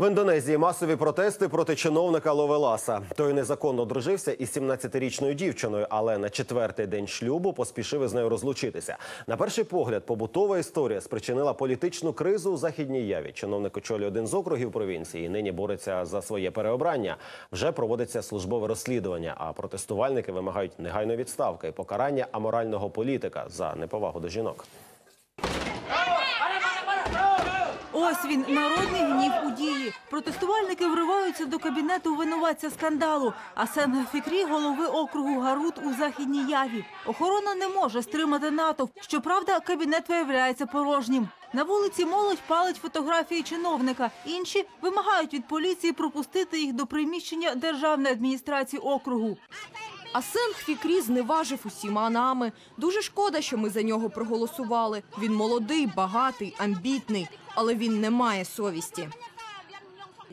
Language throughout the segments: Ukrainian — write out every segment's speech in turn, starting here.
В Індонезії масові протести проти чиновника Ловеласа. Той незаконно одружився із 17-річною дівчиною, але на четвертий день шлюбу поспішив із нею розлучитися. На перший погляд, побутова історія спричинила політичну кризу у західній яві. Чиновник очолює один з округів провінції. і Нині бореться за своє переобрання. Вже проводиться службове розслідування. А протестувальники вимагають негайної відставки і покарання аморального політика за неповагу до жінок. Ось він народний гнів у дії. Протестувальники вриваються до кабінету винуватця скандалу. А Сен Фікрі голови округу Гарут у західній яві. Охорона не може стримати натовп. Щоправда, кабінет виявляється порожнім. На вулиці молодь палить фотографії чиновника. Інші вимагають від поліції пропустити їх до приміщення державної адміністрації округу. А син Хвікрі зневажив усіма нами. Дуже шкода, що ми за нього проголосували. Він молодий, багатий, амбітний, але він не має совісті.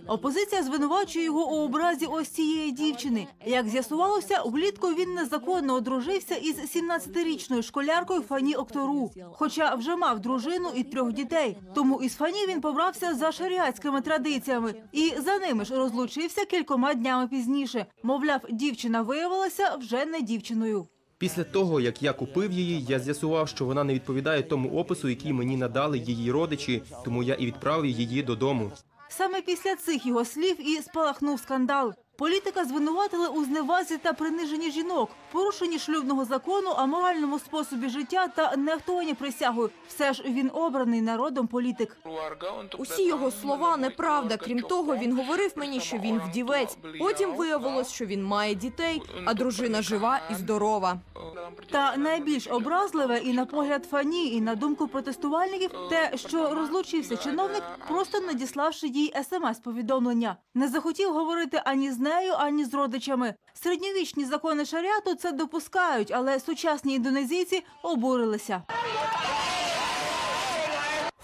Опозиція звинувачує його у образі ось цієї дівчини. Як з'ясувалося, влітку він незаконно одружився із 17-річною школяркою Фані Октору, хоча вже мав дружину і трьох дітей. Тому із Фані він побрався за шаріатськими традиціями і за ними ж розлучився кількома днями пізніше. Мовляв, дівчина виявилася вже не дівчиною. Після того, як я купив її, я з'ясував, що вона не відповідає тому опису, який мені надали її родичі, тому я і відправив її додому. Саме після цих його слів і спалахнув скандал. Політика звинуватили у зневазі та приниженні жінок, порушенні шлюбного закону, аморальному способі життя та нехтовані присягою. Все ж він обраний народом політик. Усі його слова неправда. Крім того, він говорив мені, що він вдівець. Потім виявилось, що він має дітей, а дружина жива і здорова. Та найбільш образливе і на погляд фані, і на думку протестувальників, те, що розлучився чиновник, просто надіславши їй смс-повідомлення. Не захотів говорити ані з нею, ані з родичами. Середньовічні закони шаріату це допускають, але сучасні індонезійці обурилися.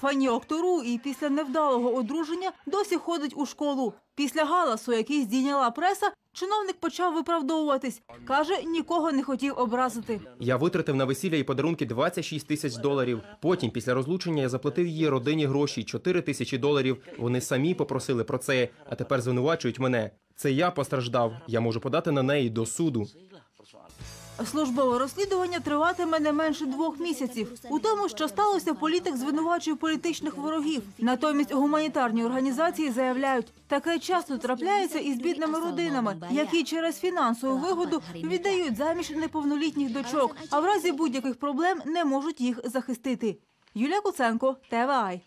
Фані Октору і після невдалого одруження досі ходить у школу. Після галасу, який здійняла преса, чиновник почав виправдовуватись. Каже, нікого не хотів образити. Я витратив на весілля і подарунки 26 тисяч доларів. Потім, після розлучення, я заплатив її родині гроші 4 тисячі доларів. Вони самі попросили про це, а тепер звинувачують мене. Це я постраждав. Я можу подати на неї до суду. Службове розслідування триватиме не менше двох місяців. У тому, що сталося, політик звинувачує політичних ворогів. Натомість гуманітарні організації заявляють, таке часто трапляється із бідними родинами, які через фінансову вигоду віддають заміж неповнолітніх дочок, а в разі будь-яких проблем не можуть їх захистити. Юлія Куценко, ТВАЙ.